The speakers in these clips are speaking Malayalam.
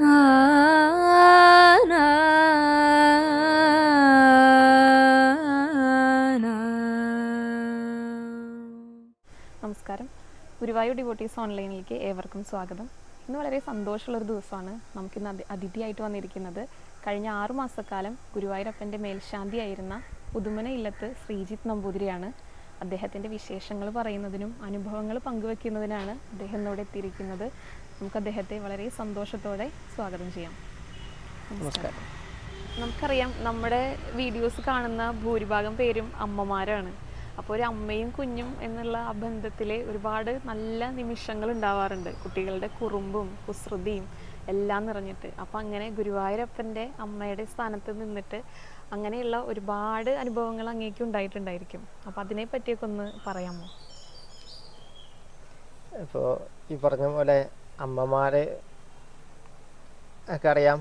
നമസ്കാരം. ഗുരുവായൂർ ഡിവോട്ടീസ് ഓൺലൈനിലേക്ക് ഏവർക്കും സ്വാഗതം. ഇന്ന് വളരെ സന്തോഷമുള്ളൊരു ദിവസമാണ് നമുക്കിന്ന് അതി അതിഥിയായിട്ട് വന്നിരിക്കുന്നത്. കഴിഞ്ഞ ആറു മാസക്കാലം ഗുരുവായൂരപ്പന്റെ മേൽശാന്തിയായിരുന്ന പുതുമന ഇല്ലത്ത് ശ്രീജിത്ത് നമ്പൂതിരിയാണ്. അദ്ദേഹത്തിന്റെ വിശേഷങ്ങൾ പറയുന്നതിനും അനുഭവങ്ങൾ പങ്കുവെക്കുന്നതിനാണ് അദ്ദേഹം ഇന്നിവിടെ എത്തിയിരിക്കുന്നത്. നമുക്ക് അദ്ദേഹത്തെ വളരെ സന്തോഷത്തോടെ സ്വാഗതം ചെയ്യാം. നമസ്കാരം. നമുക്കറിയാം നമ്മുടെ വീഡിയോസ് കാണുന്ന ഭൂരിഭാഗം പേരും അമ്മമാരാണ്. അപ്പോൾ ഒരു അമ്മയും കുഞ്ഞും എന്നുള്ള ആ ബന്ധത്തിലെ ഒരുപാട് നല്ല നിമിഷങ്ങൾ ഉണ്ടാവാറുണ്ട്. കുട്ടികളുടെ കുറുമ്പും കുസൃതിയും എല്ലാം നിറഞ്ഞിട്ട്. അപ്പോൾ അങ്ങനെ ഗുരുവായൂരപ്പന്റെ അമ്മയുടെ സ്ഥാനത്ത് നിന്നിട്ട് അങ്ങനെയുള്ള ഒരുപാട് അനുഭവങ്ങൾ അങ്ങേക്ക് ഉണ്ടായിട്ടുണ്ടായിരിക്കും. അപ്പോൾ അതിനെ പറ്റിയൊക്കെ ഒന്ന് പറയാമോ? ഇപ്പോൾ ഈ പറഞ്ഞ പോലെ അമ്മമാരെ ഒക്കെ അറിയാം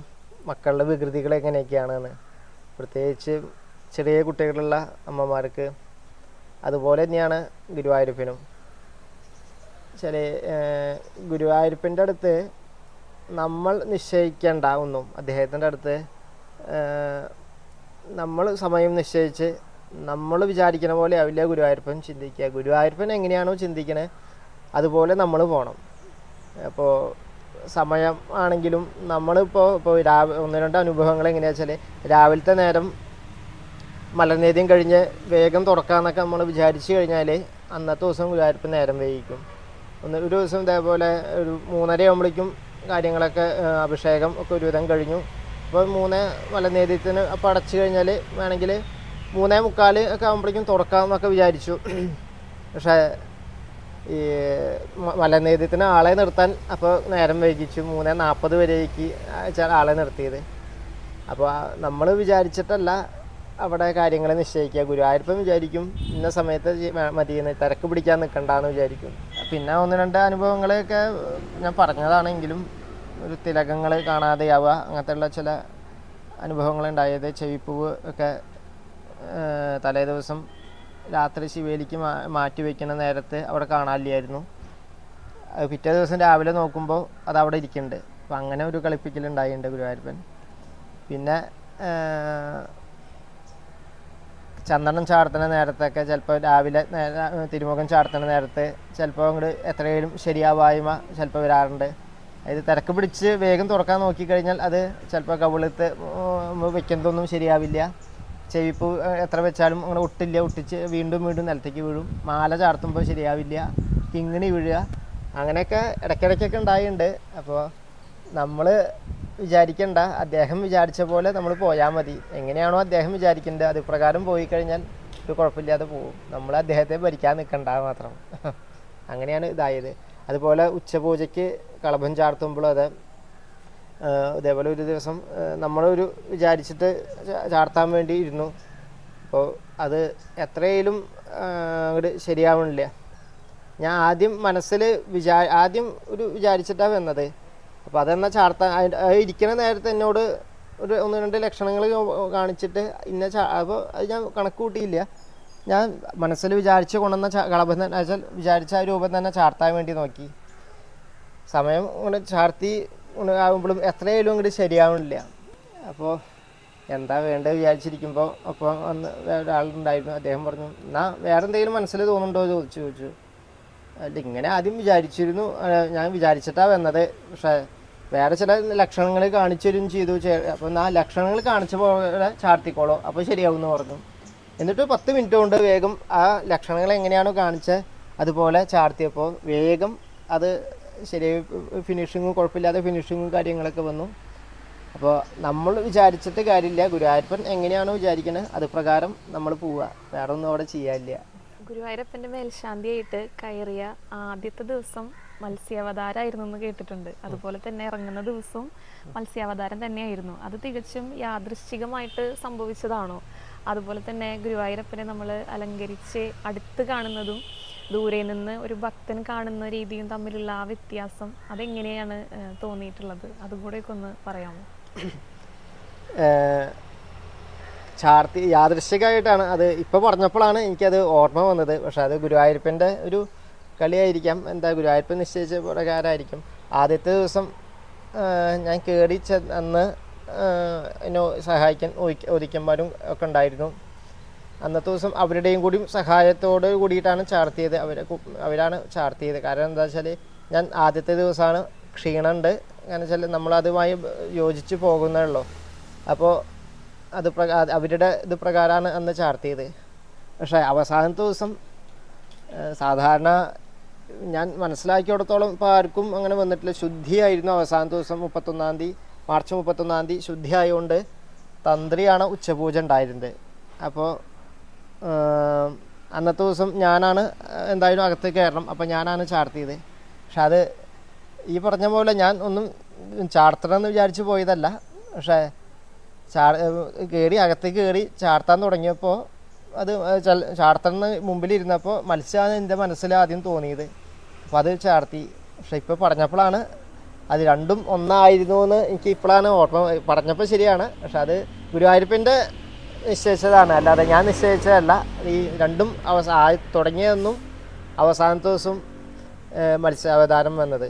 മക്കളുടെ വികൃതികൾ എങ്ങനെയൊക്കെയാണെന്ന്. പ്രത്യേകിച്ച് ചെറിയ കുട്ടികളുള്ള അമ്മമാർക്ക് അതുപോലെ തന്നെയാണ് ഗുരുവായൂരപ്പനും. ചില ഗുരുവായൂരപ്പന്റെ അടുത്ത് നമ്മൾ നിശ്ചയിക്കേണ്ട ഒന്നും അദ്ദേഹത്തിന്റെ അടുത്ത് നമ്മൾ സമയം നിശ്ചയിച്ച് നമ്മൾ വിചാരിക്കുന്ന പോലെ ആവില്ല ഗുരുവായൂരപ്പൻ ചിന്തിക്കുക. ഗുരുവായൂരപ്പൻ എങ്ങനെയാണോ ചിന്തിക്കണേ അതുപോലെ നമ്മൾ പോകണം അപ്പോൾ സമയം ആണെങ്കിലും നമ്മളിപ്പോൾ ഇപ്പോൾ രാവ് ഒന്ന് രണ്ട് അനുഭവങ്ങൾ എങ്ങനെയാണെന്ന് വെച്ചാൽ രാവിലത്തെ നേരം മലനേദ്യം കഴിഞ്ഞ് വേഗം തുറക്കാമെന്നൊക്കെ നമ്മൾ വിചാരിച്ചു കഴിഞ്ഞാൽ അന്നത്തെ ദിവസം വിചാരിപ്പം നേരം വൈകിക്കും. ഒന്ന് ഒരു ദിവസം ഇതേപോലെ ഒരു മൂന്നര ആകുമ്പോഴേക്കും കാര്യങ്ങളൊക്കെ അഭിഷേകം ഒക്കെ ഒരുവിധം കഴിഞ്ഞു. അപ്പോൾ മൂന്ന് മലനേദ്യത്തിന് അപ്പോൾ അടച്ചു കഴിഞ്ഞാൽ വേണമെങ്കിൽ മൂന്നേ മുക്കാൽ ഒക്കെ ആകുമ്പോഴേക്കും തുറക്കാമെന്നൊക്കെ വിചാരിച്ചു. പക്ഷേ ഈ മലനേദ്യത്തിന് ആളെ നിർത്താൻ അപ്പോൾ നേരം വൈകിച്ചു. മൂന്ന് നാൽപ്പത് വരേക്ക് ആളെ നിർത്തിയത്. അപ്പോൾ നമ്മൾ വിചാരിച്ചിട്ടല്ല അവിടെ കാര്യങ്ങൾ നിശ്ചയിക്കുക. ഗുരുവായൂരപ്പം വിചാരിക്കും ഇന്ന സമയത്ത് മതിയെന്ന് തിരക്ക് പിടിക്കാൻ നിൽക്കണ്ടെന്ന് വിചാരിക്കും. പിന്നെ ഒന്ന് രണ്ട് അനുഭവങ്ങളൊക്കെ ഞാൻ പറഞ്ഞതാണെങ്കിലും ഒരു തിലകങ്ങൾ കാണാതെയാവുക അങ്ങനത്തെയുള്ള ചില അനുഭവങ്ങൾ ഉണ്ടായത് ചെവിപ്പൂവ് ഒക്കെ തലേ ദിവസം രാത്രി ശിവേലിക്ക് മാ മാറ്റി വയ്ക്കുന്ന നേരത്ത് അവിടെ കാണാനില്ലായിരുന്നു. പിറ്റേ ദിവസം രാവിലെ നോക്കുമ്പോൾ അത് അവിടെ ഇരിക്കുന്നുണ്ട് അപ്പം അങ്ങനെ ഒരു കളിപ്പിക്കലുണ്ടായിട്ടുണ്ട് ഗുരുവായൂരപ്പൻ. പിന്നെ ചന്ദനം ചാർത്തണ നേരത്തൊക്കെ ചിലപ്പോൾ രാവിലെ തിരുമുഖം ചാർത്തണ നേരത്ത് ചിലപ്പോൾ അങ്ങോട്ട് എത്രയും ശരിയാവായ്മ ചിലപ്പോൾ വരാറുണ്ട്. അതായത് തിരക്ക് പിടിച്ച് വേഗം തുറക്കാൻ നോക്കിക്കഴിഞ്ഞാൽ അത് ചിലപ്പോൾ കവിളത്ത് വെക്കുന്നതൊന്നും ശരിയാവില്ല. ചെവിപ്പ് എത്ര വെച്ചാലും അങ്ങനെ ഒട്ടില്ല. ഒട്ടിച്ച് വീണ്ടും വീണ്ടും നിലത്തേക്ക് വീഴും. മാല ചാർത്തുമ്പോൾ ശരിയാവില്ല. കിങ്ങിണി വീഴുക. അങ്ങനെയൊക്കെ ഇടയ്ക്കിടയ്ക്കൊക്കെ ഉണ്ടായിട്ടുണ്ട്. അപ്പോൾ നമ്മൾ വിചാരിക്കണ്ട. അദ്ദേഹം വിചാരിച്ച പോലെ നമ്മൾ പോയാൽ മതി. എങ്ങനെയാണോ അദ്ദേഹം വിചാരിക്കേണ്ടത് അത് പ്രകാരം പോയി കഴിഞ്ഞാൽ ഒരു കുഴപ്പമില്ലാതെ പോകും. നമ്മൾ അദ്ദേഹത്തെ ഭരിക്കാൻ നിൽക്കണ്ട മാത്രം. അങ്ങനെയാണ് ഇതായത്. അതുപോലെ ഉച്ചപൂജയ്ക്ക് കളഭം ചാർത്തുമ്പോഴും അതെ ഇതേപോലെ ഒരു ദിവസം നമ്മളൊരു വിചാരിച്ചിട്ട് ചാർത്താൻ വേണ്ടി ഇരുന്നു. അപ്പോൾ അത് എത്രയിലും അങ്ങോട്ട് ശരിയാവണില്ല. ഞാൻ ആദ്യം മനസ്സിൽ വിചാ ആദ്യം ഒരു വിചാരിച്ചിട്ടാണ് വന്നത്. അപ്പോൾ അതെന്നാൽ ചാർത്താൻ ഇരിക്കുന്ന നേരത്തെ എന്നോട് ഒരു ഒന്ന് രണ്ട് ലക്ഷണങ്ങൾ കാണിച്ചിട്ട് ഇന്ന ചാ അപ്പോൾ അത് ഞാൻ കണക്ക് കൂട്ടിയില്ല. ഞാൻ മനസ്സിൽ വിചാരിച്ച് കൊണ്ടുവന്ന കളഭം തന്നെ വെച്ചാൽ വിചാരിച്ച ആ രൂപം തന്നെ ചാർത്താൻ വേണ്ടി നോക്കി. സമയം ഇങ്ങനെ ചാർത്തി ആകുമ്പോഴും എത്രയായാലും അങ്ങോട്ട് ശരിയാവണില്ല. അപ്പോൾ എന്താ വേണ്ടത് വിചാരിച്ചിരിക്കുമ്പോൾ അപ്പോൾ അന്ന് ഒരാളുണ്ടായിരുന്നു അദ്ദേഹം പറഞ്ഞു എന്നാ വേറെ എന്തെങ്കിലും മനസ്സിൽ തോന്നുന്നുണ്ടോ? ചോദിച്ചു ചോദിച്ചു. അല്ല ഇങ്ങനെ ആദ്യം വിചാരിച്ചിരുന്നു. ഞാൻ വിചാരിച്ചിട്ടാ വന്നത്. പക്ഷേ വേറെ ചില ലക്ഷണങ്ങൾ കാണിച്ചു തരും ചെയ്തു അപ്പോൾ ആ ലക്ഷണങ്ങൾ കാണിച്ച പോലെ ചാർത്തിക്കോളോ. അപ്പോൾ ശരിയാവും എന്ന് പറഞ്ഞു. എന്നിട്ട് പത്ത് മിനിറ്റ് കൊണ്ട് വേഗം ആ ലക്ഷണങ്ങൾ എങ്ങനെയാണോ കാണിച്ചത് അതുപോലെ ചാർത്തിയപ്പോൾ വേഗം അത് ശരിയായി ഫിനിഷിങ്ങും കുഴപ്പമില്ലാതെ ഫിനിഷിങ്ങും കാര്യങ്ങളൊക്കെ വന്നു. അപ്പോൾ നമ്മൾ വിചാരിച്ചിട്ട് കാര്യമില്ല. ഗുരുവായൂരപ്പൻ എങ്ങനെയാണോ വിചാരിക്കുന്നത് അത് പ്രകാരം നമ്മൾ പോവുക. വേറെ ഒന്നും അവിടെ ചെയ്യാനില്ല. ഗുരുവായൂരപ്പന്റെ മേൽശാന്തിയായിട്ട് കയറിയ ആദ്യത്തെ ദിവസം മത്സ്യാവതാരമായിരുന്നു എന്ന് കേട്ടിട്ടുണ്ട്. അതുപോലെ തന്നെ ഇറങ്ങുന്ന ദിവസവും മത്സ്യാവതാരം തന്നെയായിരുന്നു. അത് തികച്ചും യാദൃശ്ചികമായിട്ട് സംഭവിച്ചതാണോ? അതുപോലെ തന്നെ ഗുരുവായൂരപ്പനെ നമ്മൾ അലങ്കരിച്ച് അടുത്ത് കാണുന്നതും ദൂരെ നിന്ന് ഒരു ഭക്തൻ കാണുന്ന രീതിയും തമ്മിലുള്ള ആ വ്യത്യാസം അതെങ്ങനെയാണ് തോന്നിയിട്ടുള്ളത്? അതും കൂടെയൊക്കെ ഒന്ന് പറയാമോ? ചാർത്തി യാദൃശികമായിട്ടാണ് അത് ഇപ്പോൾ പറഞ്ഞപ്പോഴാണ് എനിക്കത് ഓർമ്മ വന്നത്. പക്ഷെ അത് ഗുരുവായൂരപ്പന്റെ ഒരു കളിയായിരിക്കാം. എന്താ ഗുരുവായൂരപ്പൻ നിശ്ചയിച്ച പ്രകാരമായിരിക്കും. ആദ്യത്തെ ദിവസം ഞാൻ കയറി ചെന്ന് എന്നെ സഹായിക്കാൻ ഒതുക്കന്മാരും ഒക്കെ ഉണ്ടായിരുന്നു. അന്നത്തെ ദിവസം അവരുടെയും കൂടി സഹായത്തോട് കൂടിയിട്ടാണ് ചാർത്തിയത് അവരെ അവരാണ് ചാർത്തിയത്. കാരണം എന്താ വെച്ചാൽ ഞാൻ ആദ്യത്തെ ദിവസമാണ് ക്ഷീണമുണ്ട്. കാരണം വെച്ചാൽ നമ്മളതുമായി യോജിച്ച് പോകുന്നുള്ളൂ അപ്പോൾ അത് അവരുടെ ഇത് പ്രകാരമാണ് അന്ന് ചാർത്തിയത്. പക്ഷേ അവസാനത്തെ ദിവസം സാധാരണ ഞാൻ മനസ്സിലാക്കിയിടത്തോളം ഇപ്പോൾ ആർക്കും അങ്ങനെ വന്നിട്ടില്ല. ശുദ്ധിയായിരുന്നു അവസാനത്തെ ദിവസം മുപ്പത്തൊന്നാം തീയതി മാർച്ച് മുപ്പത്തൊന്നാം തീയതി ശുദ്ധിയായതുകൊണ്ട് തന്ത്രിയാണ് ഉച്ചപൂജ ഉണ്ടായിരുന്നത്. അപ്പോൾ അന്നത്തെ ദിവസം ഞാനാണ് എന്തായാലും അകത്ത് കയറണം. അപ്പോൾ ഞാനാണ് ചാർത്തിയത്. പക്ഷെ അത് ഈ പറഞ്ഞ പോലെ ഞാൻ ഒന്നും ചാർത്തണം എന്ന് വിചാരിച്ച് പോയതല്ല. പക്ഷേ ചാർ കയറി അകത്തേക്ക് കയറി ചാർത്താൻ തുടങ്ങിയപ്പോൾ അത് ചാർത്തണെന്ന് ചാർത്തണിന് മുമ്പിലിരുന്നപ്പോൾ മത്സ്യമാണ് എന്റെ മനസ്സിൽ ആദ്യം തോന്നിയത്. അപ്പോൾ അത് ചാർത്തി. പക്ഷെ ഇപ്പോൾ പറഞ്ഞപ്പോഴാണ് അത് രണ്ടും ഒന്നായിരുന്നു എന്ന് എനിക്ക് ഇപ്പോഴാണ് ഓർമ്മ പറഞ്ഞപ്പോൾ ശരിയാണ്. പക്ഷെ അത് ഗുരുവായൂരപ്പന്റെ നിശ്ചയിച്ചതാണ്. അല്ലാതെ ഞാൻ നിശ്ചയിച്ചതല്ല. ഈ രണ്ടും അവസാ തുടങ്ങിയതെന്നും അവസാനത്തെ ദിവസം മത്സ്യാവതാരം വന്നത്.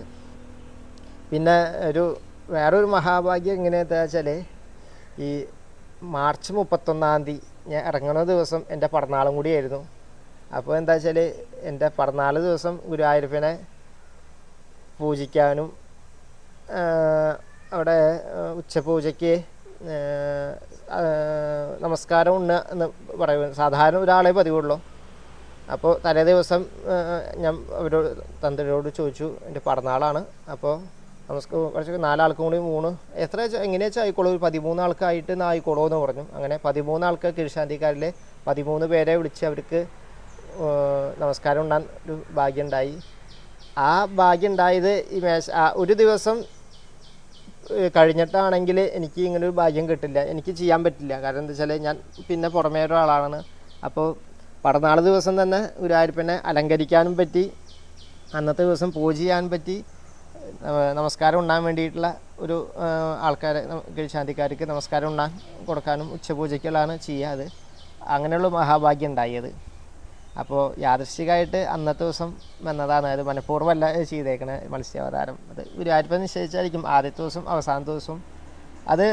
പിന്നെ ഒരു വേറൊരു മഹാഭാഗ്യം എങ്ങനെയാണെന്ന് വെച്ചാൽ ഈ മാർച്ച് മുപ്പത്തൊന്നാം തീയതി ഞാൻ ഇറങ്ങുന്ന ദിവസം എന്റെ പിറന്നാളും കൂടിയായിരുന്നു അപ്പോൾ എന്താ വെച്ചാൽ എന്റെ പിറന്നാൾ ദിവസം ഗുരുവായൂരപ്പനെ പൂജിക്കാനും അവിടെ ഉച്ചപൂജയ്ക്ക് നമസ്കാരം ഉണ്ണ എന്ന് പറയുന്നത്. സാധാരണ ഒരാളെ പതിവുള്ളൂ. അപ്പോൾ തലേ ദിവസം ഞാൻ അവരോട് തന്ത്രിയോട് ചോദിച്ചു എന്റെ പിറന്നാളാണ്. അപ്പോൾ നമസ്കാരം കുറച്ച് നാലാൾക്കും കൂടി മൂന്ന് എത്ര എങ്ങനെയാ വെച്ചാൽ ആയിക്കോളൂ ഒരു പതിമൂന്ന് ആൾക്കായിട്ട് ആയിക്കോളൂ എന്ന് പറഞ്ഞു. അങ്ങനെ പതിമൂന്ന് ആൾക്ക് പതിമൂന്ന് പേരെ വിളിച്ച് അവർക്ക് നമസ്കാരം ഉണ്ടാൻ ഒരു ഭാഗ്യമുണ്ടായി ആ ഭാഗ്യം ഉണ്ടായത് ഈ മേശ ഒരു ദിവസം കഴിഞ്ഞിട്ടാണെങ്കിൽ എനിക്ക് ഇങ്ങനെ ഒരു ഭാഗ്യം കിട്ടില്ല. എനിക്ക് ചെയ്യാൻ പറ്റില്ല. കാരണം എന്താ വെച്ചാൽ ഞാൻ പിന്നെ പുറമേ ഒരാളാണ്. അപ്പോൾ പടനാൾ ദിവസം തന്നെ ഒരു ഗുരുവായൂരപ്പനെ അലങ്കരിക്കാനും പറ്റി അന്നത്തെ ദിവസം പൂജ ചെയ്യാൻ പറ്റി നമസ്കാരം ഉണ്ടാൻ വേണ്ടിയിട്ടുള്ള ഒരു ആൾക്കാരെ ശാന്തിക്കാർക്ക് നമസ്കാരം ഉണ്ണാൻ കൊടുക്കാനും ഉച്ചപൂജയ്ക്കുള്ളതാണ് ചെയ്യാതെ. അങ്ങനെയുള്ള മഹാഭാഗ്യം ഉണ്ടായത്. അപ്പോൾ യാദൃശ്ചികമായിട്ട് അന്നത്തെ ദിവസം വന്നതാണ്. അത് മനഃപൂർവമല്ല ചെയ്തേക്കണ മത്സ്യാവതാരം. അത് ഗുരുവായൂരപ്പൻ നിശ്ചയിച്ചായിരിക്കും. ആദ്യത്തെ ദിവസം അവസാനത്തെ ദിവസം. അത്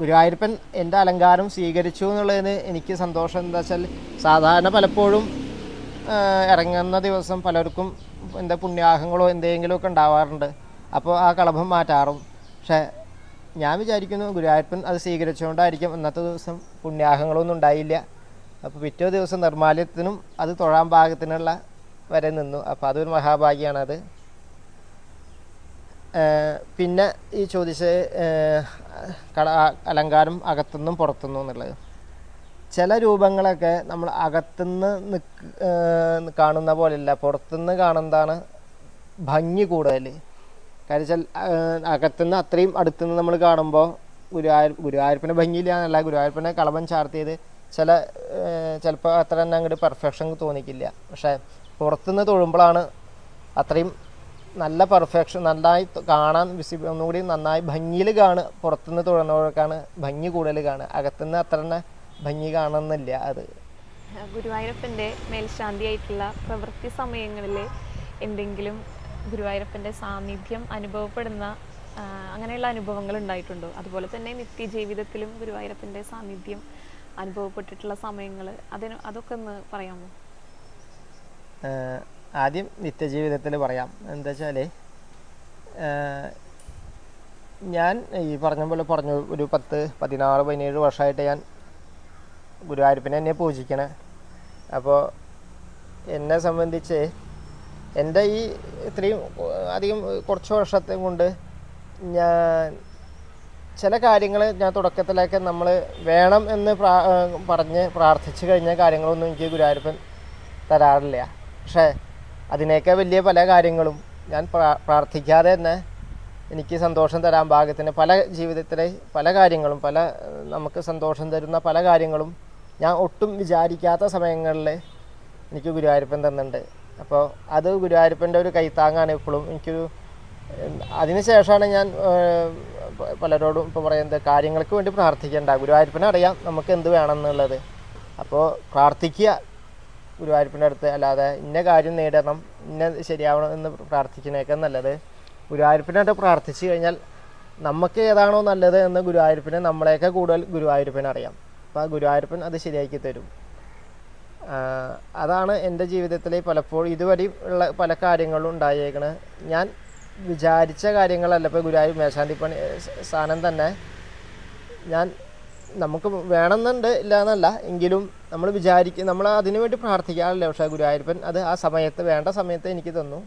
ഗുരുവായൂരപ്പൻ എന്റെ അലങ്കാരം സ്വീകരിച്ചു എന്നുള്ളതിന് എനിക്ക് സന്തോഷം എന്താ വെച്ചാൽ സാധാരണ പലപ്പോഴും ഇറങ്ങുന്ന ദിവസം പലർക്കും എന്താ പുണ്യാഹങ്ങളോ എന്തെങ്കിലുമൊക്കെ ഉണ്ടാവാറുണ്ട്. അപ്പോൾ ആ കളഭം മാറ്റാറും. പക്ഷേ ഞാൻ വിചാരിക്കുന്നു ഗുരുവായൂരപ്പൻ അത് സ്വീകരിച്ചുകൊണ്ടായിരിക്കും അന്നത്തെ ദിവസം പുണ്യാഹങ്ങളൊന്നും ഉണ്ടായില്ല. അപ്പോൾ പിറ്റേ ദിവസം നിർമ്മാല്യത്തിനും അത് തൊഴാൻ ഭാഗത്തിനുള്ള വരെ നിന്നു. അപ്പോൾ അതൊരു മഹാഭാഗ്യമാണത് പിന്നെ ഈ ചോദിച്ച കട അലങ്കാരം അകത്തുനിന്നും പുറത്തുനിന്നും എന്നുള്ളത്. ചില രൂപങ്ങളൊക്കെ നമ്മൾ അകത്തുനിന്ന് നിക്ക് കാണുന്ന പോലെയല്ല. പുറത്തുനിന്ന് കാണുന്നതാണ് ഭംഗി കൂടുതൽ കാര്യം ഏഹ് അകത്തുനിന്ന് അത്രയും അടുത്തുനിന്ന് നമ്മൾ കാണുമ്പോൾ ഗുരുവായൂർ ഗുരുവായൂരപ്പനെ ഭംഗിയില്ല എന്നല്ല. ഗുരുവായൂരപ്പനെ കളവൻ ചാർത്തിയത് ചില ചിലപ്പോൾ അത്ര തന്നെ അങ്ങോട്ട് പെർഫെക്ഷൻ തോന്നിക്കില്ല. പക്ഷേ പുറത്തുനിന്ന് തൊഴുമ്പോഴാണ് അത്രയും നല്ല പെർഫെക്ഷൻ നന്നായി കാണാൻ വിസി ഒന്നുകൂടി നന്നായി ഭംഗിയിൽ കാണുക. പുറത്തുനിന്ന് തൊഴുന്നവർക്കാണ് ഭംഗി കൂടുതൽ കാണുക. അകത്തുനിന്ന് അത്ര തന്നെ ഭംഗി കാണുന്നില്ല അത്. ഗുരുവായൂരപ്പന്റെ മേൽശാന്തിയായിട്ടുള്ള പ്രവൃത്തി സമയങ്ങളിൽ എന്തെങ്കിലും ഗുരുവായൂരപ്പന്റെ സാന്നിധ്യം അനുഭവപ്പെടുന്ന അങ്ങനെയുള്ള അനുഭവങ്ങൾ ഉണ്ടായിട്ടുണ്ടോ? അതുപോലെ തന്നെ നിത്യജീവിതത്തിലും ഗുരുവായൂരപ്പന്റെ സാന്നിധ്യം അനുഭവപ്പെട്ടിട്ടുള്ള സമയങ്ങൾ അതിന് അതൊക്കെ ഒന്ന് പറയാമോ? ആദ്യം നിത്യജീവിതത്തിൽ പറയാം. എന്താ വെച്ചാൽ ഞാൻ ഈ പറഞ്ഞ പോലെ പറഞ്ഞു ഒരു പത്ത് പതിനാറ് പതിനേഴ് വർഷമായിട്ട് ഞാൻ ഗുരുവായൂരപ്പനെ എന്നെ പൂജിക്കണേ. അപ്പോൾ എന്നെ സംബന്ധിച്ച് എന്റെ ഈ ഇത്രയും അധികം കുറച്ച് വർഷത്തെ കൊണ്ട് ഞാൻ ചില കാര്യങ്ങൾ ഞാൻ തുടക്കത്തിലൊക്കെ നമ്മൾ വേണം എന്ന് പ്രാ പറഞ്ഞ് പ്രാർത്ഥിച്ചു കഴിഞ്ഞ കാര്യങ്ങളൊന്നും എനിക്ക് ഗുരുവായൂരപ്പൻ തരാറില്ല. പക്ഷേ അതിനേക്കാൾ വലിയ പല കാര്യങ്ങളും ഞാൻ പ്രാ- പ്രാർത്ഥിക്കാതെ തന്നെ എനിക്ക് സന്തോഷം തരാൻ ഭാഗത്തിന് പല ജീവിതത്തിലെ പല കാര്യങ്ങളും പല നമുക്ക് സന്തോഷം തരുന്ന പല കാര്യങ്ങളും ഞാൻ ഒട്ടും വിചാരിക്കാത്ത സമയങ്ങളിൽ എനിക്ക് ഗുരുവായൂരപ്പൻ തന്നിട്ടുണ്ട്. അപ്പോൾ അത് ഗുരുവായൂരപ്പന്റെ ഒരു കൈത്താങ്ങാണ് ഇപ്പോഴും. എനിക്കൊരു അതിനുശേഷമാണ് ഞാൻ പലരോടും ഇപ്പോൾ പറയുന്നത് കാര്യങ്ങൾക്ക് വേണ്ടി പ്രാർത്ഥിക്കേണ്ട. ഗുരുവായൂരപ്പനെ അറിയാം നമുക്ക് എന്ത് വേണമെന്നുള്ളത്. അപ്പോൾ പ്രാർത്ഥിക്കുക. ഗുരുവായൂരപ്പന്റെ അടുത്ത് അല്ലാതെ ഇന്ന കാര്യം നേടണം ഇന്ന ശരിയാവണം എന്ന് പ്രാർത്ഥിക്കുന്നതൊക്കെ നല്ലത്. ഗുരുവായൂരപ്പനായിട്ട് പ്രാർത്ഥിച്ചു കഴിഞ്ഞാൽ നമുക്ക് ഏതാണോ നല്ലത് എന്ന് ഗുരുവായൂരപ്പനെ നമ്മളെയൊക്കെ കൂടുതൽ ഗുരുവായൂരപ്പനെ അറിയാം. അപ്പോൾ ആ ഗുരുവായൂരപ്പൻ അത് ശരിയാക്കി തരും. അതാണ് എന്റെ ജീവിതത്തിൽ പലപ്പോഴും ഇതുവരെ ഉള്ള പല കാര്യങ്ങളും ഉണ്ടായേക്കണ്. ഞാൻ വിചാരിച്ച കാര്യങ്ങളല്ല. ഇപ്പോൾ ഗുരുവായൂർ മേശാന്തിപ്പണി സ്ഥാനം തന്നെ. ഞാൻ നമുക്ക് വേണമെന്നുണ്ട് ഇല്ല എന്നല്ല എങ്കിലും നമ്മൾ വിചാരിക്കും നമ്മൾ അതിനു വേണ്ടി പ്രാർത്ഥിക്കാറില്ല? പക്ഷേ ഗുരുവായൂരപ്പൻ അത് ആ സമയത്ത് വേണ്ട സമയത്ത് എനിക്ക് തന്നു.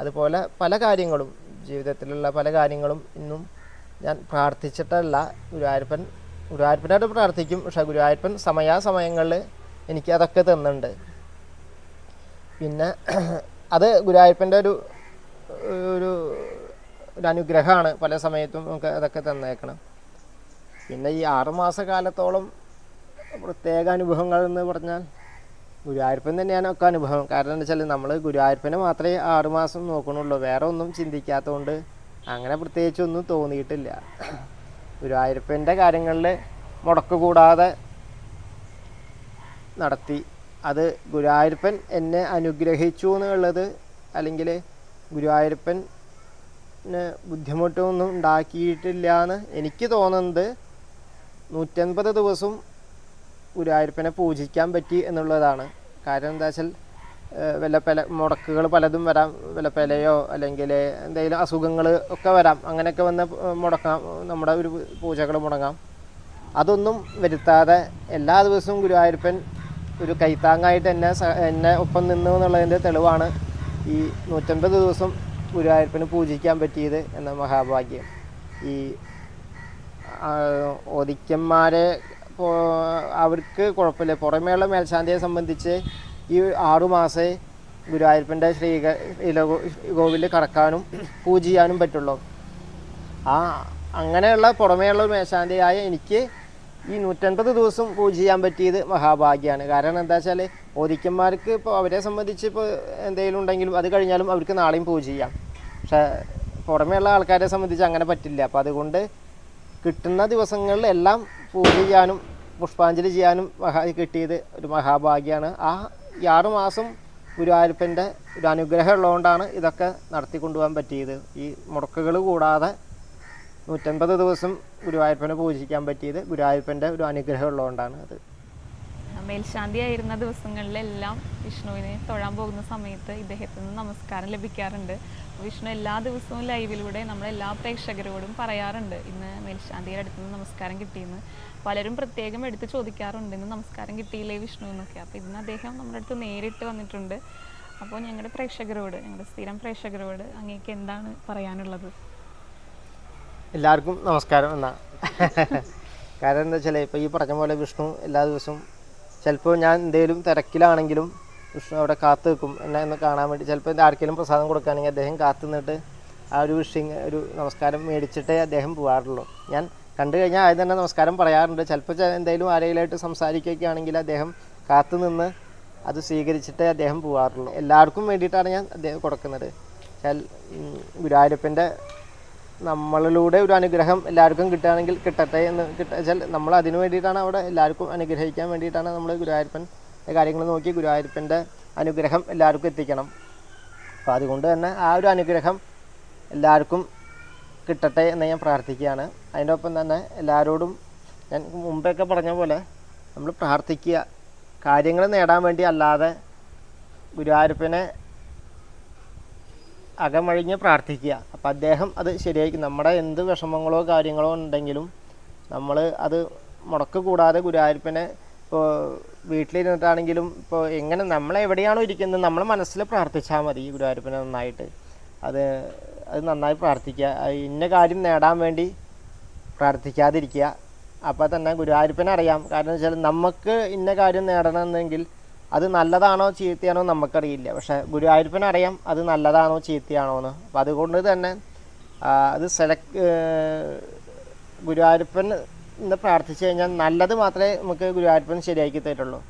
അതുപോലെ പല കാര്യങ്ങളും ജീവിതത്തിലുള്ള പല കാര്യങ്ങളും ഇന്നും ഞാൻ പ്രാർത്ഥിച്ചിട്ടല്ല. ഗുരുവായൂരപ്പൻ ഗുരുവായൂരപ്പനായിട്ട് പ്രാർത്ഥിക്കും. പക്ഷേ ഗുരുവായൂരപ്പൻ സമയാസമയങ്ങളിൽ എനിക്ക് അതൊക്കെ തന്നിട്ടുണ്ട്. പിന്നെ അത് ഗുരുവായൂരപ്പന്റെ ഒരു ഒരു ഒരു അനുഗ്രഹമാണ് പല സമയത്തും നമുക്ക് അതൊക്കെ തന്നേക്കണം. പിന്നെ ഈ ആറുമാസ കാലത്തോളം പ്രത്യേക അനുഭവങ്ങൾ എന്ന് പറഞ്ഞാൽ ഗുരുവായൂരപ്പൻ തന്നെയാണ് ഒക്കെ അനുഭവം. കാരണം എന്താ വെച്ചാൽ നമ്മൾ ഗുരുവായൂരപ്പനെ മാത്രമേ ആറുമാസം നോക്കണുള്ളൂ. വേറെ ഒന്നും ചിന്തിക്കാത്തതുകൊണ്ട് അങ്ങനെ പ്രത്യേകിച്ചൊന്നും തോന്നിയിട്ടില്ല. ഗുരുവായൂരപ്പന്റെ കാര്യങ്ങളിൽ മുടക്ക് കൂടാതെ നടത്തി. അത് ഗുരുവായൂരപ്പൻ എന്നെ അനുഗ്രഹിച്ചു എന്നുള്ളത് അല്ലെങ്കിൽ ഗുരുവായൂരപ്പൻ ബുദ്ധിമുട്ടൊന്നും ഉണ്ടാക്കിയിട്ടില്ല എന്ന് എനിക്ക് തോന്നുന്നത് നൂറ്റൻപത് ദിവസം ഗുരുവായൂരപ്പനെ പൂജിക്കാൻ പറ്റി എന്നുള്ളതാണ്. കാരണം എന്താ വെച്ചാൽ വല്ല പല മുടക്കുകൾ പലതും വരാം. വല്ല പിലയോ അല്ലെങ്കിൽ എന്തെങ്കിലും അസുഖങ്ങൾ ഒക്കെ വരാം. അങ്ങനെയൊക്കെ വന്ന് മുടക്കാം. നമ്മുടെ ഒരു പൂജകൾ മുടങ്ങാം. അതൊന്നും വരുത്താതെ എല്ലാ ദിവസവും ഗുരുവായൂരപ്പൻ ഒരു കൈത്താങ്ങായിട്ട് എന്നെ എന്നെ ഒപ്പം നിന്നു എന്നുള്ളതിന്റെ തെളിവാണ് ഈ നൂറ്റമ്പത് ദിവസം ഗുരുവായൂരപ്പന് പൂജിക്കാൻ പറ്റിയത് എന്ന മഹാഭാഗ്യം. ഈ ഒതിക്കന്മാരെ അവർക്ക് കുഴപ്പമില്ല. പുറമേയുള്ള മേൽശാന്തിയെ സംബന്ധിച്ച് ഈ ആറുമാസേ ഗുരുവായൂരപ്പന്റെ ശ്രീക ഗോവിൽ കടക്കാനും പൂജിക്കാനും പറ്റുള്ളൂ. ആ അങ്ങനെയുള്ള പുറമേയുള്ള മേൽശാന്തിയായ എനിക്ക് ഈ നൂറ്റൻപത് ദിവസം പൂജ ചെയ്യാൻ പറ്റിയത് മഹാഭാഗ്യമാണ് കാരണം എന്താ വെച്ചാൽ ഓദിക്കന്മാർക്ക് ഇപ്പോൾ അവരെ സംബന്ധിച്ച് ഇപ്പോൾ എന്തെങ്കിലും ഉണ്ടെങ്കിലും അത് കഴിഞ്ഞാലും അവർക്ക് നാളെയും പൂജ ചെയ്യാം. പക്ഷേ പുറമെയുള്ള ആൾക്കാരെ സംബന്ധിച്ച് അങ്ങനെ പറ്റില്ല. അപ്പോൾ അതുകൊണ്ട് കിട്ടുന്ന ദിവസങ്ങളിൽ എല്ലാം പൂജ ചെയ്യാനും പുഷ്പാഞ്ജലി ചെയ്യാനും മഹാ കിട്ടിയത് ഒരു മഹാഭാഗ്യമാണ് ആ ഈ ആറ് മാസം ഗുരുവായൂരപ്പന്റെ ഒരു അനുഗ്രഹം ഉള്ളതുകൊണ്ടാണ് ഇതൊക്കെ നടത്തി കൊണ്ടുപോകാൻ പറ്റിയത്. ഈ മുടക്കുകൾ കൂടാതെ നൂറ്റൻപത് ദിവസം ഗുരുവായൂരപ്പനെ പൂജിക്കാൻ പറ്റിയത് ഗുരുവായൂരപ്പന്റെ ഒരു അനുഗ്രഹം ഉള്ളതുകൊണ്ടാണ് അത്. മേൽശാന്തി ആയിരുന്ന ദിവസങ്ങളിലെല്ലാം വിഷ്ണുവിനെ തൊഴാൻ പോകുന്ന സമയത്ത് ഇദ്ദേഹത്തിൽ നിന്ന് നമസ്കാരം ലഭിക്കാറുണ്ട്. വിഷ്ണു എല്ലാ ദിവസവും ലൈവിലൂടെ നമ്മളെല്ലാ പ്രേക്ഷകരോടും പറയാറുണ്ട്. ഇന്ന് മേൽശാന്തിയുടെ അടുത്ത് നിന്ന് നമസ്കാരം കിട്ടിയെന്ന് പലരും പ്രത്യേകം എടുത്ത് ചോദിക്കാറുണ്ട്. ഇന്ന് നമസ്കാരം കിട്ടിയില്ലേ വിഷ്ണു എന്നൊക്കെ. അപ്പോൾ ഇന്ന് അദ്ദേഹം നമ്മുടെ അടുത്ത് നേരിട്ട് വന്നിട്ടുണ്ട്. അപ്പോൾ ഞങ്ങളുടെ പ്രേക്ഷകരോട് ഞങ്ങളുടെ സ്ഥിരം പ്രേക്ഷകരോട് അങ്ങേക്ക് എന്താണ് പറയാനുള്ളത്? എല്ലാവർക്കും നമസ്കാരം എന്നാ. കാരണം എന്താ വെച്ചാൽ ഇപ്പോൾ ഈ പറഞ്ഞ പോലെ വിഷ്ണു എല്ലാ ദിവസവും ചിലപ്പോൾ ഞാൻ എന്തെങ്കിലും തിരക്കിലാണെങ്കിലും വിഷ്ണു അവിടെ കാത്തു നിൽക്കും. എന്നെ ഒന്ന് കാണാൻ വേണ്ടി ചിലപ്പോൾ ആർക്കെങ്കിലും പ്രസാദം കൊടുക്കുകയാണെങ്കിൽ അദ്ദേഹം കാത്തു നിന്നിട്ട് ആ ഒരു വിഷിങ് ഒരു നമസ്കാരം മേടിച്ചിട്ടേ അദ്ദേഹം പോകാറുള്ളൂ ഞാൻ കണ്ടു കഴിഞ്ഞാൽ ആദ്യം തന്നെ നമസ്കാരം പറയാറുണ്ട്. ചിലപ്പോൾ എന്തെങ്കിലും ആരെങ്കിലുമായിട്ട് സംസാരിക്കുകയൊക്കെ ആണെങ്കിൽ അദ്ദേഹം കാത്തു നിന്ന് അത് സ്വീകരിച്ചിട്ടേ അദ്ദേഹം പോകാറുള്ളൂ എല്ലാവർക്കും വേണ്ടിയിട്ടാണ് ഞാൻ അദ്ദേഹം കൊടുക്കുന്നത്. ഗുരുവായൂരപ്പന്റെ നമ്മളിലൂടെ ഒരു അനുഗ്രഹം എല്ലാവർക്കും കിട്ടുകയാണെങ്കിൽ കിട്ടട്ടെ എന്ന് കിട്ട വെച്ചാൽ നമ്മൾ അതിനു വേണ്ടിയിട്ടാണ് അവിടെ എല്ലാവർക്കും അനുഗ്രഹിക്കാൻ വേണ്ടിയിട്ടാണ് നമ്മൾ ഗുരുവായൂരപ്പൻ കാര്യങ്ങൾ നോക്കി ഗുരുവായൂരപ്പന്റെ അനുഗ്രഹം എല്ലാവർക്കും എത്തിക്കണം. അപ്പോൾ അതുകൊണ്ട് തന്നെ ആ ഒരു അനുഗ്രഹം എല്ലാവർക്കും കിട്ടട്ടെ എന്ന് ഞാൻ പ്രാർത്ഥിക്കുകയാണ്. അതിന്റെ ഒപ്പം തന്നെ എല്ലാവരോടും ഞാൻ മുമ്പൊക്കെ പറഞ്ഞ പോലെ നമ്മൾ പ്രാർത്ഥിക്കുക. കാര്യങ്ങൾ നേടാൻ വേണ്ടി അല്ലാതെ ഗുരുവായൂരപ്പനെ അകമഴിഞ്ഞ് പ്രാർത്ഥിക്കുക. അപ്പം അദ്ദേഹം അത് ശരിയായിരിക്കും നമ്മുടെ എന്ത് വിഷമങ്ങളോ കാര്യങ്ങളോ ഉണ്ടെങ്കിലും നമ്മൾ അത് മുടക്ക് കൂടാതെ ഗുരുവായൂരപ്പനെ ഇപ്പോൾ വീട്ടിലിരുന്നിട്ടാണെങ്കിലും ഇപ്പോൾ എങ്ങനെ നമ്മൾ എവിടെയാണോ ഇരിക്കുന്നത് നമ്മൾ മനസ്സിൽ പ്രാർത്ഥിച്ചാൽ മതി ഗുരുവായൂരപ്പനെ നന്നായിട്ട്. അത് അത് നന്നായി പ്രാർത്ഥിക്കുക. ഇന്ന കാര്യം നേടാൻ വേണ്ടി പ്രാർത്ഥിക്കാതിരിക്കുക. അപ്പോൾ തന്നെ ഗുരുവായൂരപ്പനെ അറിയാം. കാരണം വെച്ചാൽ നമുക്ക് ഇന്ന കാര്യം നേടണമെന്നെങ്കിൽ അത് നല്ലതാണോ ചീത്തയാണോ നമുക്കറിയില്ല. പക്ഷേ ഗുരുവായൂരപ്പനറിയാം അത് നല്ലതാണോ ചീത്തയാണോ എന്ന്. അപ്പം അതുകൊണ്ട് തന്നെ അത് സെലക്ട് ഗുരുവായൂരപ്പൻ ഇന്ന് പ്രാർത്ഥിച്ചു കഴിഞ്ഞാൽ നല്ലത് മാത്രമേ നമുക്ക് ഗുരുവായൂരപ്പൻ ശരിയാക്കി തരുള്ളൂ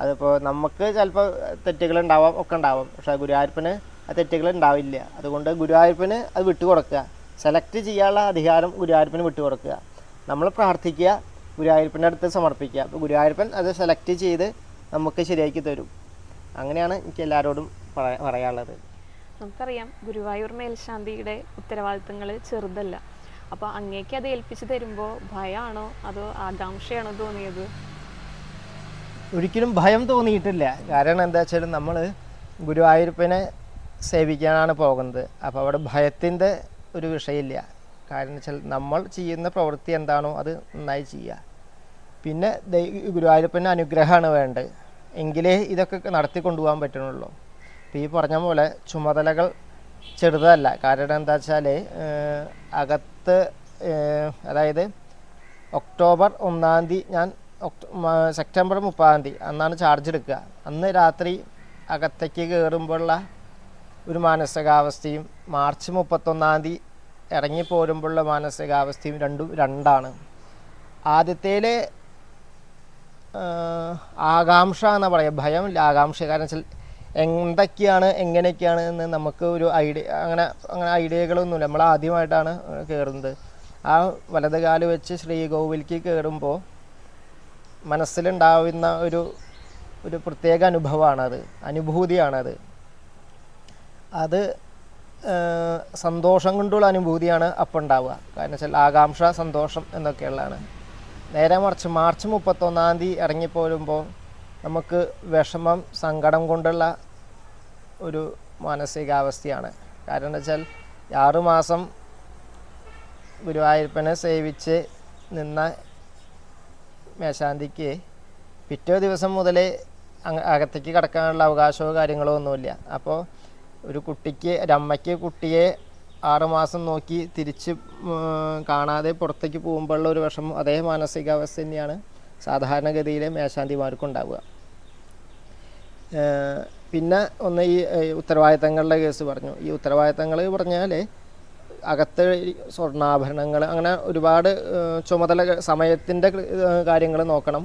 അതിപ്പോൾ നമുക്ക് ചിലപ്പോൾ തെറ്റുകൾ ഉണ്ടാവാം ഒക്കെ ഉണ്ടാവാം. പക്ഷേ ഗുരുവായൂരപ്പന് ആ തെറ്റുകൾ ഉണ്ടാവില്ല. അതുകൊണ്ട് ഗുരുവായൂരപ്പന് അത് വിട്ടുകൊടുക്കുക. സെലക്ട് ചെയ്യാനുള്ള അധികാരം ഗുരുവായൂരപ്പന് വിട്ടുകൊടുക്കുക. നമ്മൾ പ്രാർത്ഥിക്കുക ഗുരുവായൂരപ്പന്റെ അടുത്ത് സമർപ്പിക്കുക. അപ്പോൾ ഗുരുവായൂരപ്പൻ അത് സെലക്ട് ചെയ്ത് നമുക്ക് ശരിയാക്കി തരും. അങ്ങനെയാണ് എനിക്ക് എല്ലാവരോടും പറയാനുള്ളത്. നമുക്കറിയാം ഗുരുവായൂർ മേൽശാന്തിയുടെ ഉത്തരവാദിത്തങ്ങൾ ചെറുതല്ല. അപ്പോൾ അങ്ങേക്ക് അത് ഏൽപ്പിച്ചു തരുമ്പോൾ ഭയമാണോ അതോ ആകാംക്ഷയാണോ തോന്നിയത്? ഒരിക്കലും ഭയം തോന്നിയിട്ടില്ല. കാരണം എന്താ വെച്ചാൽ നമ്മൾ ഗുരുവായൂരപ്പനെ സേവിക്കാനാണ് പോകുന്നത്. അപ്പോൾ അവിടെ ഭയത്തിന്റെ ഒരു വിഷയമില്ല. കാരണം വെച്ചാൽ നമ്മൾ ചെയ്യുന്ന പ്രവൃത്തി എന്താണോ അത് നന്നായി ചെയ്യുക. പിന്നെ ഗുരുവായൂരപ്പന്റെ അനുഗ്രഹമാണ് വേണ്ടത്. എങ്കിലേ ഇതൊക്കെ നടത്തി കൊണ്ടുപോകാൻ പറ്റുന്നുള്ളൂ ഇപ്പോൾ ഈ പറഞ്ഞ പോലെ ചുമതലകൾ ചെറുതല്ല. കാരണം എന്താ വെച്ചാൽ അകത്ത് അതായത് ഒക്ടോബർ ഒന്നാം തീയതി ഞാൻ സെപ്റ്റംബർ മുപ്പതാം തീയതി അന്നാണ് ചാർജ് എടുക്കുക. അന്ന് രാത്രി അകത്തേക്ക് കയറുമ്പോഴുള്ള ഒരു മാനസികാവസ്ഥയും മാർച്ച് മുപ്പത്തൊന്നാം തീയതി ഇറങ്ങി പോരുമ്പോഴുള്ള മാനസികാവസ്ഥയും രണ്ടും രണ്ടാണ്. ആദ്യത്തേൽ ആഹ്, ആകാംക്ഷ എന്ന് പറയാം. ഭയം ആകാംക്ഷ കാരണം വെച്ചാൽ എന്തൊക്കെയാണ് എങ്ങനെയൊക്കെയാണ് എന്ന് നമുക്ക് ഒരു ഐഡിയ അങ്ങനെ അങ്ങനെ ഐഡിയകളൊന്നുമില്ല. നമ്മൾ ആദ്യമായിട്ടാണ് കയറുന്നത് ആ വലത് കാൽ വെച്ച് ശ്രീകോവിലേക്ക് കയറുമ്പോൾ മനസ്സിലുണ്ടാവുന്ന ഒരു ഒരു പ്രത്യേക അനുഭവമാണത്. അനുഭൂതിയാണത്. അത് സന്തോഷം കൊണ്ടുള്ള അനുഭൂതിയാണ് അപ്പം ഉണ്ടാവുക കാരണം വെച്ചാൽ ആകാംക്ഷ സന്തോഷം എന്നൊക്കെയുള്ളതാണ്. നേരെ മറിച്ച് മാർച്ച് മുപ്പത്തൊന്നാം തീയതി ഇറങ്ങിപ്പോരുമ്പോൾ നമുക്ക് വിഷമം സങ്കടം കൊണ്ടുള്ള ഒരു മാനസികാവസ്ഥയാണ്. കാരണം വെച്ചാൽ ആറുമാസം ഗുരുവായൂരപ്പനെ സേവിച്ച് നിന്ന മേശാന്തിക്ക് പിറ്റേ ദിവസം മുതലേ അകത്തേക്ക് കടക്കാനുള്ള അവകാശമോ കാര്യങ്ങളോ ഒന്നുമില്ല. അപ്പോൾ ഒരു കുട്ടിക്ക് ഒരമ്മയ്ക്ക് കുട്ടിയെ ആറുമാസം നോക്കി തിരിച്ച് കാണാതെ പുറത്തേക്ക് പോകുമ്പോഴുള്ള ഒരു വിഷമം അതേ മാനസികാവസ്ഥ തന്നെയാണ് സാധാരണഗതിയിലെ മേശാന്തിമാർക്കും ഉണ്ടാവുക ഏഹ് പിന്നെ ഒന്ന് ഈ ഉത്തരവാദിത്തങ്ങളുടെ കേസ് പറഞ്ഞു. ഈ ഉത്തരവാദിത്തങ്ങൾ പറഞ്ഞാൽ അകത്ത് സ്വർണാഭരണങ്ങൾ അങ്ങനെ ഒരുപാട് ചുമതല സമയത്തിന്റെ കാര്യങ്ങൾ നോക്കണം.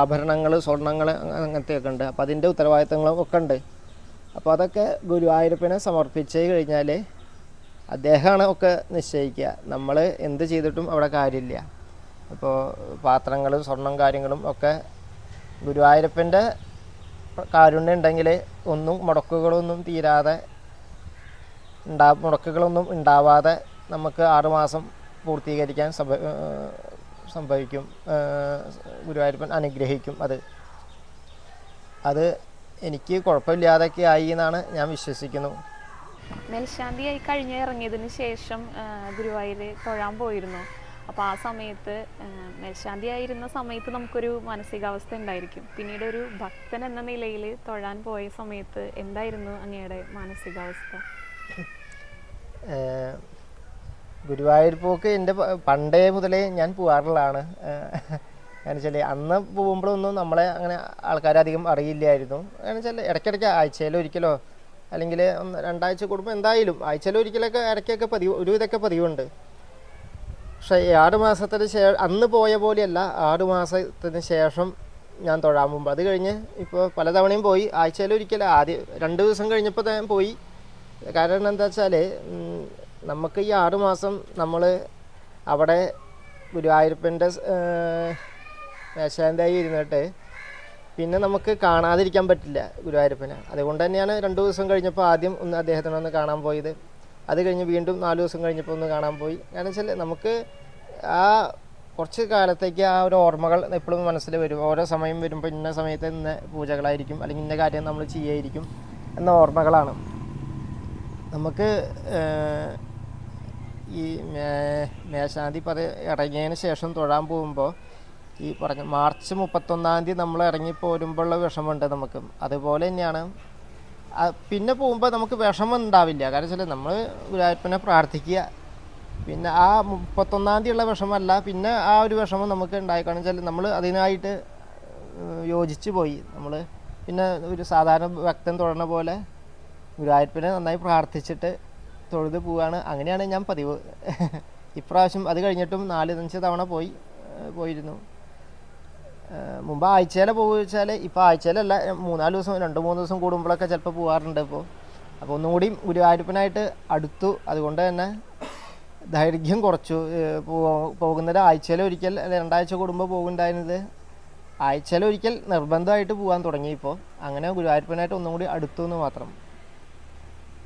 ആഭരണങ്ങൾ സ്വർണങ്ങൾ അങ്ങനത്തെയൊക്കെ ഉണ്ട്. അപ്പോൾ അതിന്റെ ഉത്തരവാദിത്തങ്ങളും ഒക്കെ ഉണ്ട്. അപ്പോൾ അതൊക്കെ ഗുരുവായൂരപ്പനെ സമർപ്പിച്ച് കഴിഞ്ഞാൽ അദ്ദേഹമാണ് ഒക്കെ നിശ്ചയിക്കുക. നമ്മൾ എന്ത് ചെയ്തിട്ടും അവിടെ കാര്യമില്ല. അപ്പോൾ പാത്രങ്ങളും സ്വർണം കാര്യങ്ങളും ഒക്കെ ഗുരുവായൂരപ്പന്റെ കാരുണ്യം ഉണ്ടെങ്കിൽ ഒന്നും മുടക്കുകളൊന്നും തീരാതെ ഉണ്ടാ മുടക്കുകളൊന്നും ഉണ്ടാവാതെ നമുക്ക് ആറുമാസം പൂർത്തീകരിക്കാൻ സംഭ സംഭവിക്കും. ഗുരുവായൂരപ്പൻ അനുഗ്രഹിക്കും അത്. അത് എനിക്ക് കുഴപ്പമില്ലാതൊക്കെ ആയി എന്നാണ് ഞാൻ വിശ്വസിക്കുന്നു. മേൽശാന്തിയായി കഴിഞ്ഞ് ഇറങ്ങിയതിന് ശേഷം ഗുരുവായൂർ തൊഴാൻ പോയിരുന്നു. അപ്പോൾ ആ സമയത്ത് മേൽശാന്തിയായിരുന്ന സമയത്ത് നമുക്കൊരു മാനസികാവസ്ഥ ഉണ്ടായിരിക്കും. പിന്നീട് ഒരു ഭക്തൻ എന്ന നിലയിൽ തൊഴാൻ പോയ സമയത്ത് എന്തായിരുന്നു അങ്ങയുടെ മാനസികാവസ്ഥ? ഗുരുവായൂർ പോക്ക് എന്റെ പണ്ടേ മുതലേ ഞാൻ പോകാറുള്ളതാണ് കാരണം വെച്ചാൽ അന്ന് പോകുമ്പോഴൊന്നും നമ്മളെ അങ്ങനെ ആൾക്കാരധികം അറിയില്ലായിരുന്നു. കാരണം വെച്ചാൽ ഇടയ്ക്കിടയ്ക്ക് ആഴ്ചയിൽ ഒരിക്കലോ അല്ലെങ്കിൽ രണ്ടാഴ്ച കൂടുമ്പോൾ എന്തായാലും ആഴ്ചയിൽ ഒരിക്കലൊക്കെ ഇടയ്ക്കൊക്കെ പതിവ് ഒരു ഇതൊക്കെ പതിവുണ്ട്. പക്ഷേ ആറ് മാസത്തിന് ശേഷം അന്ന് പോയ പോലെയല്ല ആറ് മാസത്തിന് ശേഷം ഞാൻ തൊഴാൻ പോകുമ്പോൾ അത് കഴിഞ്ഞ് ഇപ്പോൾ പലതവണയും പോയി. ആഴ്ചയിൽ ഒരിക്കൽ ആദ്യം രണ്ട് ദിവസം കഴിഞ്ഞപ്പോൾ ഞാൻ പോയി. കാരണം എന്താ വെച്ചാൽ നമുക്ക് ഈ ആറ് മാസം നമ്മൾ അവിടെ ഗുരുവായൂരപ്പന്റെ മേശാന്തായി ഇരുന്നിട്ട് പിന്നെ നമുക്ക് കാണാതിരിക്കാൻ പറ്റില്ല ഗുരുവായൂരപ്പനെ. അതുകൊണ്ട് തന്നെയാണ് രണ്ട് ദിവസം കഴിഞ്ഞപ്പോൾ ആദ്യം ഒന്ന് അദ്ദേഹത്തിനെ ഒന്ന് കാണാൻ പോയത്. അത് കഴിഞ്ഞ് വീണ്ടും നാല് ദിവസം കഴിഞ്ഞപ്പോൾ ഒന്ന് കാണാൻ പോയി. കാരണം വെച്ചാൽ നമുക്ക് ആ കുറച്ച് കാലത്തേക്ക് ആ ഒരു ഓർമ്മകൾ എപ്പോഴും മനസ്സിൽ വരും. ഓരോ സമയം വരുമ്പോൾ ഇന്ന സമയത്ത് ഇന്ന പൂജകളായിരിക്കും അല്ലെങ്കിൽ ഇന്ന കാര്യം നമ്മൾ ചെയ്യായിരിക്കും എന്ന ഓർമ്മകളാണ്. നമുക്ക് ഈ മേശാന്തി പറ ഇറങ്ങിയതിന് ശേഷം തൊഴാൻ പോകുമ്പോൾ ഈ പറഞ്ഞ മാർച്ച് മുപ്പത്തൊന്നാം തീയതി നമ്മൾ ഇറങ്ങി പോരുമ്പോഴുള്ള വിഷമമുണ്ട് നമുക്ക്. അതുപോലെ തന്നെയാണ്. പിന്നെ പോകുമ്പോൾ നമുക്ക് വിഷമം ഉണ്ടാവില്ല. കാരണം വെച്ചാൽ നമ്മൾ ഗുരുവായൂരപ്പനെ പ്രാർത്ഥിക്കുക. പിന്നെ ആ മുപ്പത്തൊന്നാം തീയതി ഉള്ള വിഷമമല്ല പിന്നെ ആ ഒരു വിഷമം നമുക്ക് ഉണ്ടായി കാരണം വെച്ചാൽ നമ്മൾ അതിനായിട്ട് യോജിച്ച് പോയി. നമ്മൾ പിന്നെ ഒരു സാധാരണ ഭക്തൻ തുടർന്ന പോലെ ഗുരുവായൂരപ്പനെ നന്നായി പ്രാർത്ഥിച്ചിട്ട് തൊഴുത് പോവുകയാണ് അങ്ങനെയാണ് ഞാൻ പതിവ്. ഇപ്രാവശ്യം അത് കഴിഞ്ഞിട്ടും നാല് അഞ്ച് തവണ പോയി പോയിരുന്നു. മുമ്പ് ആഴ്ചയിലെ പോകുക വെച്ചാൽ ഇപ്പോൾ ആഴ്ചയിലല്ല മൂന്നാൽ ദിവസം രണ്ട് മൂന്ന് ദിവസം കൂടുമ്പോഴൊക്കെ ചിലപ്പോൾ പോകാറുണ്ട് ഇപ്പോൾ അപ്പോൾ ഒന്നും കൂടി ഗുരുവായൂരപ്പനായിട്ട് അടുത്തു. അതുകൊണ്ട് തന്നെ ദൈർഘ്യം കുറച്ചു. പോകുന്നത് ആഴ്ചയിൽ ഒരിക്കൽ രണ്ടാഴ്ച കൂടുമ്പോൾ പോകുന്നുണ്ടായിരുന്നത്. ആഴ്ചയിൽ ഒരിക്കൽ നിർബന്ധമായിട്ട് പോകാൻ തുടങ്ങി ഇപ്പോൾ അങ്ങനെ ഗുരുവായൂരപ്പനായിട്ട് ഒന്നും കൂടി അടുത്തു എന്ന് മാത്രം.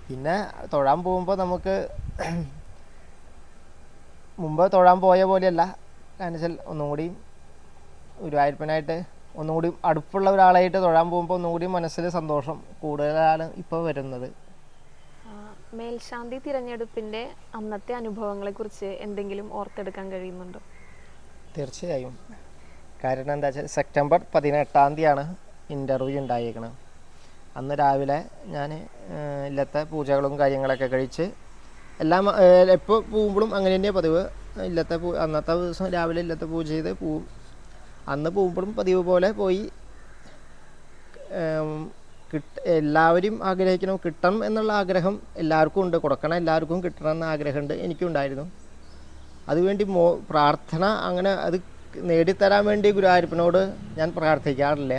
പിന്നെ തൊഴാൻ പോകുമ്പോൾ നമുക്ക് മുമ്പ് തൊഴാൻ പോയ പോലെയല്ല. കാരണം വെച്ചാൽ ഒന്നും കൂടി ഗുരുവായൂരപ്പനായിട്ട് ഒന്നുകൂടി അടുപ്പുള്ള ഒരാളായിട്ട് തൊഴാൻ പോകുമ്പോൾ ഒന്നുകൂടി മനസ്സിൽ സന്തോഷം കൂടുതലാണ് ഇപ്പോൾ വരുന്നത്. മേൽശാന്തി തിരഞ്ഞെടുപ്പിന്റെ അന്നത്തെ അനുഭവങ്ങളെ കുറിച്ച് എന്തെങ്കിലും ഓർത്തെടുക്കാൻ കഴിയുന്നുണ്ടോ? തീർച്ചയായും. കാരണം എന്താ വെച്ചാൽ സെപ്റ്റംബർ പതിനെട്ടാം തീയതിയാണ് ഇന്റർവ്യൂ ഉണ്ടായേക്കണത്. അന്ന് രാവിലെ ഞാൻ ഇല്ലത്തെ പൂജകളും കാര്യങ്ങളൊക്കെ കഴിച്ച് എല്ലാം എപ്പോൾ പോകുമ്പോഴും അങ്ങനെ തന്നെയാണ് പതിവ്. ഇല്ലത്തെ പൂ അന്നത്തെ ദിവസം രാവിലെ ഇല്ലത്തെ പൂജ ചെയ്ത് പോവും അന്ന് പോകുമ്പോഴും പതിവ് പോലെ പോയി കിട്ട എല്ലാവരും ആഗ്രഹിക്കണം കിട്ടണം എന്നുള്ള ആഗ്രഹം എല്ലാവർക്കും ഉണ്ട്. കൊടുക്കണം എല്ലാവർക്കും കിട്ടണം എന്ന ആഗ്രഹമുണ്ട് എനിക്കും ഉണ്ടായിരുന്നു അതുവേണ്ടി മോ പ്രാർത്ഥന അങ്ങനെ അത് നേടിത്തരാൻ വേണ്ടി ഗുരുവായൂരപ്പനോട് ഞാൻ പ്രാർത്ഥിക്കാറില്ല.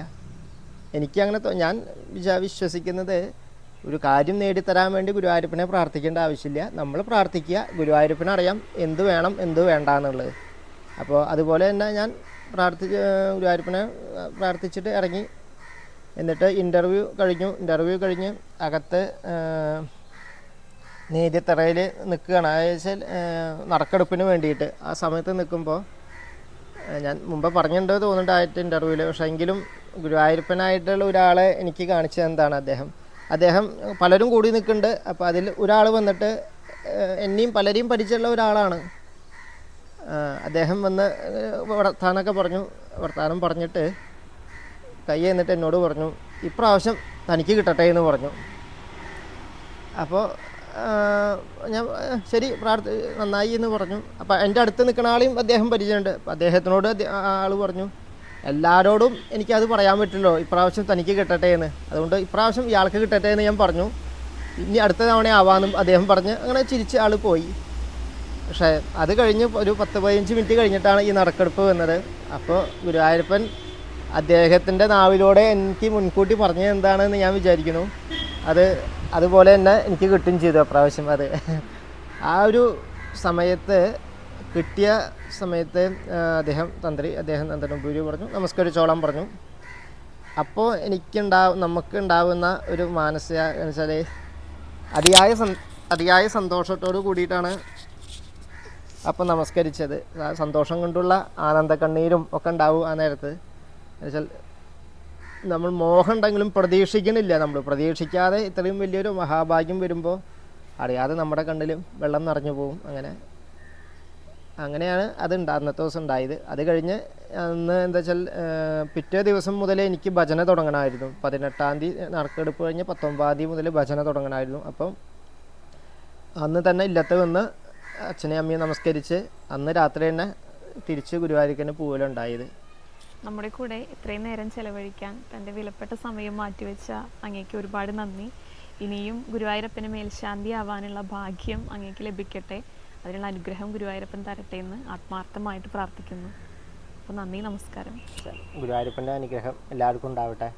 എനിക്കങ്ങനെ ഞാൻ വിചാ വിശ്വസിക്കുന്നത് ഒരു കാര്യം നേടിത്തരാൻ വേണ്ടി ഗുരുവായൂരപ്പനെ പ്രാർത്ഥിക്കേണ്ട ആവശ്യമില്ല. നമ്മൾ പ്രാർത്ഥിക്കുക ഗുരുവായൂരപ്പനറിയാം എന്ത് വേണം എന്ത് വേണ്ട എന്നുള്ളത് അപ്പോൾ അതുപോലെ തന്നെ ഞാൻ പ്രാർത്ഥിച്ച് ഗുരുവായൂരപ്പനെ പ്രാർത്ഥിച്ചിട്ട് ഇറങ്ങി. എന്നിട്ട് ഇന്റർവ്യൂ കഴിഞ്ഞു. ഇന്റർവ്യൂ കഴിഞ്ഞ് അകത്ത് നീതിത്തറയിൽ നിൽക്കുകയാണ്. അതായത് വെച്ചാൽ നറുക്കെടുപ്പിന് വേണ്ടിയിട്ട്. ആ സമയത്ത് നിൽക്കുമ്പോൾ ഞാൻ മുമ്പ് പറഞ്ഞിട്ടുണ്ട് തോന്നുന്നുണ്ട് ആയിട്ട് ഇന്റർവ്യൂവിൽ പക്ഷേ എങ്കിലും ഗുരുവായൂരപ്പനായിട്ടുള്ള ഒരാളെ എനിക്ക് കാണിച്ചത് എന്താണ് അദ്ദേഹം? അദ്ദേഹം പലരും കൂടി നിൽക്കുന്നുണ്ട്. അപ്പോൾ അതിൽ ഒരാൾ വന്നിട്ട് എന്നെയും പലരെയും പരിചയമുള്ള ഒരാളാണ്. അദ്ദേഹം വന്ന് വർത്താനൊക്കെ പറഞ്ഞു. വർത്താനം പറഞ്ഞിട്ട് കൈ എന്നിട്ട് എന്നോട് പറഞ്ഞു ഇപ്രാവശ്യം തനിക്ക് കിട്ടട്ടെ എന്ന് പറഞ്ഞു. അപ്പോൾ ഞാൻ ശരി പ്രാർത്ഥി നന്നായി എന്ന് പറഞ്ഞു. അപ്പോൾ എന്റെ അടുത്ത് നിൽക്കുന്ന ആളെയും അദ്ദേഹം പരിചയമുണ്ട്. അപ്പോൾ അദ്ദേഹത്തിനോട് ആൾ പറഞ്ഞു എല്ലാവരോടും എനിക്കത് പറയാൻ പറ്റില്ലോ ഇപ്രാവശ്യം തനിക്ക് കിട്ടട്ടെ എന്ന്. അതുകൊണ്ട് ഇപ്രാവശ്യം ഇയാൾക്ക് കിട്ടട്ടെ എന്ന് ഞാൻ പറഞ്ഞു. ഇനി അടുത്ത തവണ ആവാമെന്നും അദ്ദേഹം പറഞ്ഞ് അങ്ങനെ ചിരിച്ച് ആൾ പോയി. പക്ഷേ അത് കഴിഞ്ഞ് ഒരു പത്ത് പതിനഞ്ച് മിനിറ്റ് കഴിഞ്ഞിട്ടാണ് ഈ നറുക്കെടുപ്പ് വന്നത്. അപ്പോൾ ഗുരുവായൂരപ്പൻ അദ്ദേഹത്തിന്റെ നാവിലൂടെ എനിക്ക് മുൻകൂട്ടി പറഞ്ഞത് എന്താണെന്ന് ഞാൻ വിചാരിക്കുന്നു. അത് അതുപോലെ തന്നെ എനിക്ക് കിട്ടുകയും ചെയ്തു അപ്രാവശ്യം അത്. ആ ഒരു സമയത്ത് കിട്ടിയ സമയത്ത് അദ്ദേഹം തന്ത്രി അദ്ദേഹം തന്ത്രി പറഞ്ഞു നമസ്കരിച്ചോളം പറഞ്ഞു. അപ്പോൾ എനിക്കുണ്ടാവും നമുക്ക് ഉണ്ടാവുന്ന ഒരു മാനസിക എന്ന് വെച്ചാൽ അതിയായ അതിയായ സന്തോഷത്തോട് കൂടിയിട്ടാണ് അപ്പം നമസ്കരിച്ചത്. സന്തോഷം കൊണ്ടുള്ള ആനന്ദ കണ്ണീരും ഒക്കെ ഉണ്ടാവും ആ നേരത്ത്. എന്നുവെച്ചാൽ നമ്മൾ മോഹം ഉണ്ടെങ്കിലും പ്രതീക്ഷിക്കണില്ല നമ്മൾ പ്രതീക്ഷിക്കാതെ ഇത്രയും വലിയൊരു മഹാഭാഗ്യം വരുമ്പോൾ അറിയാതെ നമ്മുടെ കണ്ണിലും വെള്ളം നിറഞ്ഞു പോകും അങ്ങനെ അങ്ങനെയാണ് അത് ഉണ്ടാ അന്നത്തെ ദിവസം ഉണ്ടായത്. അത് കഴിഞ്ഞ് അന്ന് എന്താ വെച്ചാൽ പിറ്റേ ദിവസം മുതലേ എനിക്ക് ഭജന തുടങ്ങണമായിരുന്നു. പതിനെട്ടാം തീയതി നറുക്കെടുപ്പ് കഴിഞ്ഞ് പത്തൊമ്പതാം തീയതി മുതൽ ഭജന തുടങ്ങണമായിരുന്നു. അപ്പം അന്ന് തന്നെ ഇല്ലത്ത് വന്ന് അച്ഛനെയും അമ്മയും നമസ്കരിച്ച് അന്ന് രാത്രി തന്നെ തിരിച്ച് ഗുരുവായൂരിക്കന് പോകലുണ്ടായത് നമ്മുടെ കൂടെ ഇത്രയും നേരം ചെലവഴിക്കാൻ തന്റെ വിലപ്പെട്ട സമയം മാറ്റിവെച്ച അങ്ങേക്ക് ഒരുപാട് നന്ദി. ഇനിയും ഗുരുവായൂരപ്പന് മേൽശാന്തി ആവാനുള്ള ഭാഗ്യം അങ്ങേക്ക് ലഭിക്കട്ടെ. അതിനുള്ള അനുഗ്രഹം ഗുരുവായൂരപ്പൻ തരട്ടെ എന്ന് ആത്മാർത്ഥമായിട്ട് പ്രാർത്ഥിക്കുന്നു. അപ്പോൾ നന്ദി നമസ്കാരം. ഗുരുവായൂരപ്പന്റെ അനുഗ്രഹം എല്ലാവർക്കും ഉണ്ടാവട്ടെ.